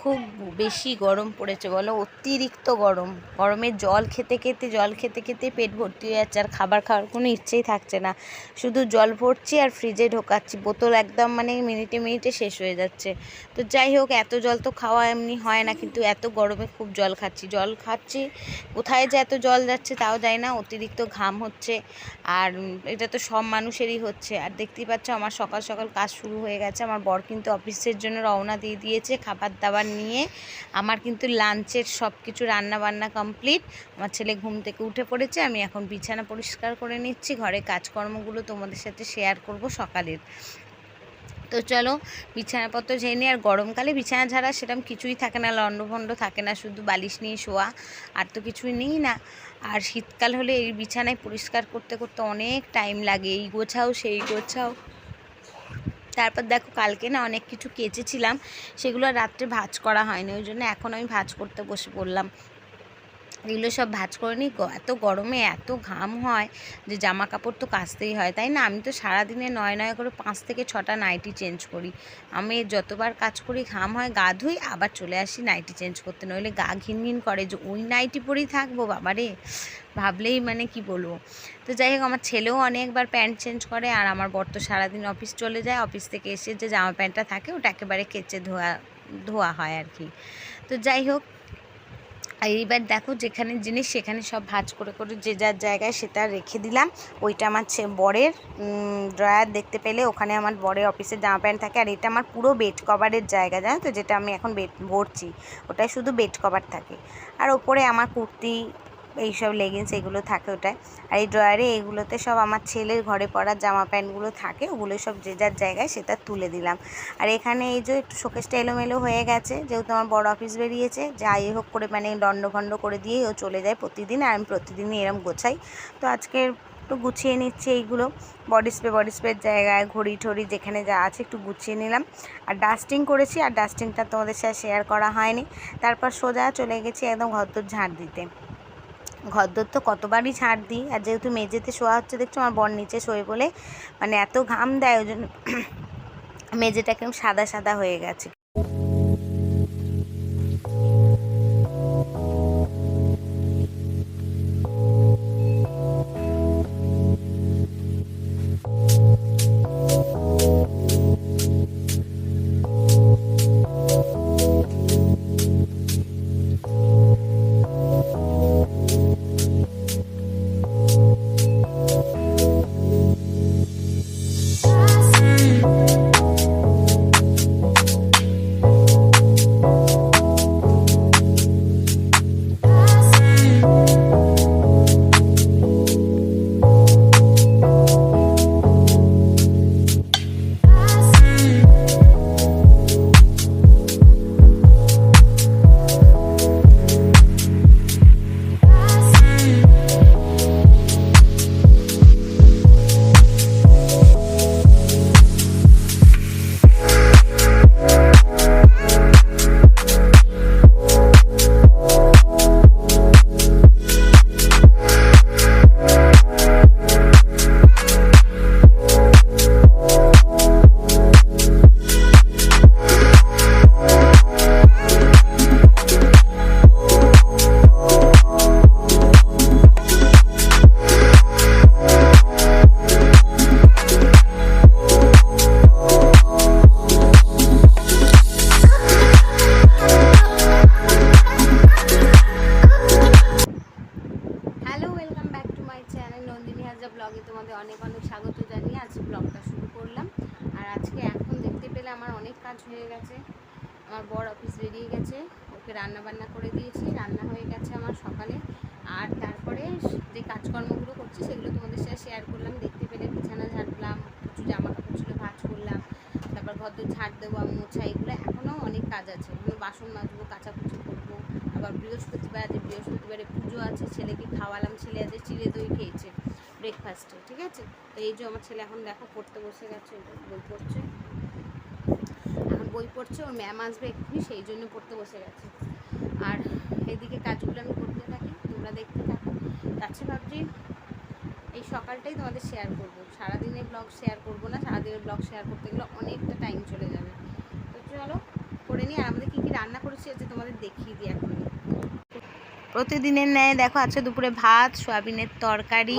খুব বেশি গরম পড়েছে, বলো? অতিরিক্ত গরম। গরমে জল খেতে খেতে, জল খেতে খেতে পেট ভর্তি হয়ে যাচ্ছে, আর খাবার খাওয়ার কোনো ইচ্ছেই থাকছে না। শুধু জল ভরছি আর ফ্রিজে ঢোকাচ্ছি, বোতল একদম মানে মিনিটে মিনিটে শেষ হয়ে যাচ্ছে। তো যাই হোক, এত জল তো খাওয়া এমনি হয় না, কিন্তু এত গরমে খুব জল খাচ্ছি। জল খাচ্ছি, কোথায় যে এত জল যাচ্ছে তাও যায় না, অতিরিক্ত ঘাম হচ্ছে, আর এটা তো সব মানুষেরই হচ্ছে। আর দেখতেই পাচ্ছ, আমার সকাল সকাল কাজ শুরু হয়ে গেছে, আমার বর কিন্তু অফিসের জন্য রওনা দিয়ে দিয়েছে, খাবার দাবার নিয়ে আমার কিন্তু লাঞ্চের সব কিছু রান্না বান্না কমপ্লিট। আমার ছেলে ঘুম থেকে উঠে পড়েছে, আমি এখন বিছানা পরিষ্কার করে নিচ্ছি। ঘরে কাজকর্মগুলো তোমাদের সাথে শেয়ার করব সকালের। তো চলো, বিছানাপত্র ঝেড়ে নিই। আর গরমকালে বিছানা ঝাড়া সেরকম কিছুই থাকে না, লণ্ডভণ্ড থাকে না। শুধু বালিশ নিয়ে শোয়া, আর তো কিছুই নেই না। আর শীতকাল হলে এই বিছানায় পরিষ্কার করতে করতে অনেক টাইম লাগে। এই গোছাও, সেই গোছাও। তারপর দেখো কালকে না অনেক কিছু কেচেছিলাম, সেগুলো রাত্রে ভাজ করা হয়নি, ওই জন্য এখন আমি ভাজ করতে বসে পড়লাম। এগুলো সব ভাজ করে নিই এত গরমে এত ঘাম হয় যে জামা কাপড় তো কাচতেই হয়, তাই না? আমি তো সারাদিনে নয় নয় করে পাঁচ থেকে ছটা নাইটি চেঞ্জ করি। আমি যতবার কাজ করি ঘাম হয়, গা ধুই, আবার চলে আসি নাইটি চেঞ্জ করতে। নইলে গা ঘিন ঘিন করে যে ওই নাইটি পরেই থাকব, বাবারে! ভাবলেই মানে কি বলব? তো যাই হোক, আমার ছেলেও অনেকবার প্যান্ট চেঞ্জ করে আর আমার বর তো সারাদিন অফিস চলে যায়। অফিস থেকে এসে যে জামা প্যান্টটা থাকে, ওটা একেবারে কেচে ধোয়া ধোয়া হয় আর কি। তো যাই হোক এইবার দেখো যেখানে জিনিস সেখানে সব ভাঁজ করে করে যে যার জায়গায় সেটা রেখে দিলাম। ওইটা আমার বরের ড্রয়ার দেখতে পেলে। ওখানে আমার বরের অফিসে জামা প্যান্ট থাকে। আর এটা আমার পুরো বেড কভারের জায়গা, জানো তো? যেটা আমি এখন বেড ভরছি। ওটাই শুধু বেড কভার থাকে। আর ওপরে আমার কুর্তি এইসব লেগিংস এগুলো থাকে ওটায়। আর এই ড্রয়ারে এগুলোতে সব আমার ছেলের ঘরে পরার জামা প্যান্টগুলো থাকে, ওগুলো সব যে যার জায়গায় সেটা তুলে দিলাম। আর এখানে এই যে একটু শোকেসটা এলোমেলো হয়ে গেছে, যেহেতু আমার বড় অফিস বেরিয়েছে, যাই হোক করে মানে দণ্ডখণ্ড করে দিয়েই ও চলে যায় প্রতিদিন, আর আমি প্রতিদিনই এরম গোছাই। তো আজকে একটু গুছিয়ে নিচ্ছি এইগুলো বডি স্প্রে বডি স্প্রের জায়গায়, ঘড়ি ঠড়ি যেখানে যা আছে একটু গুছিয়ে নিলাম। আর ডাস্টিং করেছি, আর ডাস্টিংটা তোমাদের সাথে শেয়ার করা হয়নি। তারপর সোজা চলে গেছি একদম ঘরদোর ঝাঁট দিতে। ঘরদোর তো কতবারই ছাড় দিই। আর যেহেতু মেঝেতে শোয়া হচ্ছে, দেখছ আমার বর নিচে শোয়ে বলে মানে এত ঘাম দেয়, ওই জন্য মেঝেটা কেমন সাদা সাদা হয়ে গেছে। ব্লগে তোমাদের অনেক অনেক স্বাগত জানিয়ে আজ ব্লগটা শুরু করলাম। আর আজকে এখন দেখতে পেলে আমার অনেক কাজ হয়ে গেছে। আমার বর অফিস বেরিয়ে গেছে, ওকে রান্না বান্না করে দিয়েছি, রান্না হয়ে গেছে আমার সকালে। আর তারপরে যে কাজকর্মগুলো করছি সেগুলো তোমাদের সাথে শেয়ার করলাম। দেখতে পেলে বিছানা ঝাড়লাম, কিছু জামা কাপড় ছিল ভাঁজ করলাম, তারপর ঘর দোর ঝাড় দেবো মোছা, এগুলো এখনও অনেক কাজ আছে। আমি বাসন মাজবো, কাচাকুচি করব, আবার বৃহস্পতিবার আছে, বৃহস্পতিবারে পুজো আছে, ছেলেকে খাওয়ালাম, ছেলে আজ চিড়ে দই খেয়েছে। ব্রেকফাস্টে ঠিক আছে? তো এই যে আমার ছেলে এখন দেখো পড়তে বসে গেছে বই পড়ছে। এখন বই পড়ছে, ওর ম্যাম আসবে এক্ষুনি, সেই জন্য পড়তে বসে গেছে। আর এদিকে কাজগুলো আমি করতে থাকি, তোমরা দেখতে থাকো। তাছে ভাবছি, এই সকালটাই তোমাদের শেয়ার করব। সারাদিনের ব্লগ শেয়ার করব না, সারাদিনের ব্লগ শেয়ার করতে গেলে অনেকটা টাইম চলে যাবে। তো চলো, করে নিই, আর আমাদের কী কী রান্না করেছি আছে তোমাদের দেখিয়ে দিই এখন প্রতিদিনের ন্যায় দেখো, আজকে দুপুরে ভাত, সয়াবিনের তরকারি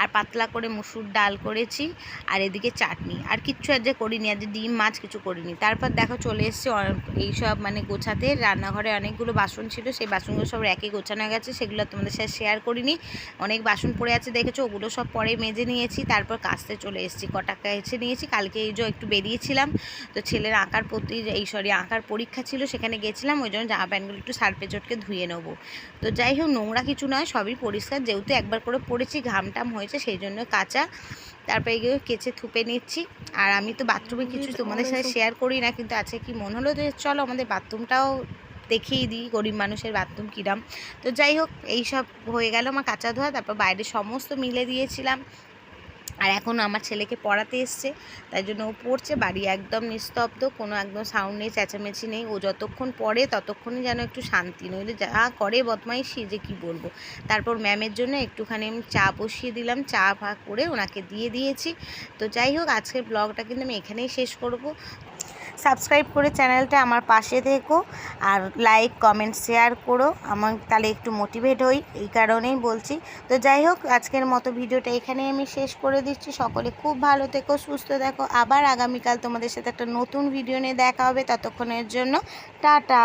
আর পাতলা করে মুসুর ডাল করেছি আর এদিকে চাটনি। আর কিচ্ছু আজ যে করিনি, আজ ডিম, মাছ কিছু করিনি। তারপর দেখো চলে এসছে এইসব মানে গোছাতে। রান্নাঘরে অনেকগুলো বাসন ছিল, সেই বাসনগুলো সব র্যাকে গোছানো গেছে, সেগুলো আর তোমাদের সাথে শেয়ার করিনি। অনেক বাসন পড়ে আছে, দেখেছ? ওগুলো সব পরে মেজে নিয়েছি, তারপর কাস্তে চলে এসেছি, কটা কেচে নিয়েছি। কালকে এই যে একটু বেরিয়েছিলাম, তো ছেলের আঁকার প্রতি এই সরি আঁকার পরীক্ষা ছিল, সেখানে গেছিলাম, ওই জন্য জামা প্যান্টগুলো একটু সার্পে চটকে ধুয়ে নেব। তো যাই হোক নোংরা কিছু নয় সবই পরিষ্কার। যেহেতু একবার করে পড়েছি ঘামটাম হয়েছে সেই জন্য কাঁচা। তারপরে এগুলো কেচে থুপে নিচ্ছি। আর আমি তো বাথরুমে কিছু তোমাদের সাথে শেয়ার করি না কিন্তু আছে কি মনে হলো যে চলো আমাদের বাথরুমটাও দেখিয়ে দিই গরিব মানুষের বাথরুম কিরাম। তো যাই হোক এইসব হয়ে গেল আমার কাঁচা ধোয়া তারপর বাইরে সমস্ত মিলে দিয়েছিলাম। আর এখন আমার ছেলেকে পড়াতে এসছে, তাই জন্য ও পড়ছে। বাড়ি একদম নিস্তব্ধ, কোনো একদম সাউন্ড নেই, চেঁচামেচি নেই। ও যতক্ষণ পড়ে, ততক্ষণই যেন একটু শান্তি নইলে যা করে বদমাইশি, যে কী বলব? তারপর ম্যামের জন্য একটুখানি আমি চা বসিয়ে দিলাম। চা ফা করে ওনাকে দিয়ে দিয়েছি। তো যাই হোক, আজকের ব্লগটা কিন্তু আমি এখানেই শেষ করব। সাবস্ক্রাইব করে চ্যানেলটা আমার পাশে থেকো আর লাইক, কমেন্ট, শেয়ার করো। আমার তাহলে একটু মোটিভেট হই, এই কারণেই বলছি। তো যাই হোক, আজকের মতো ভিডিওটা এখানেই আমি শেষ করে দিচ্ছি। সকলে খুব ভালো থেকো, সুস্থ দেখো আবার আগামীকাল তোমাদের সাথে একটা নতুন ভিডিও নিয়ে দেখা হবে ততক্ষণের জন্য। টাটা!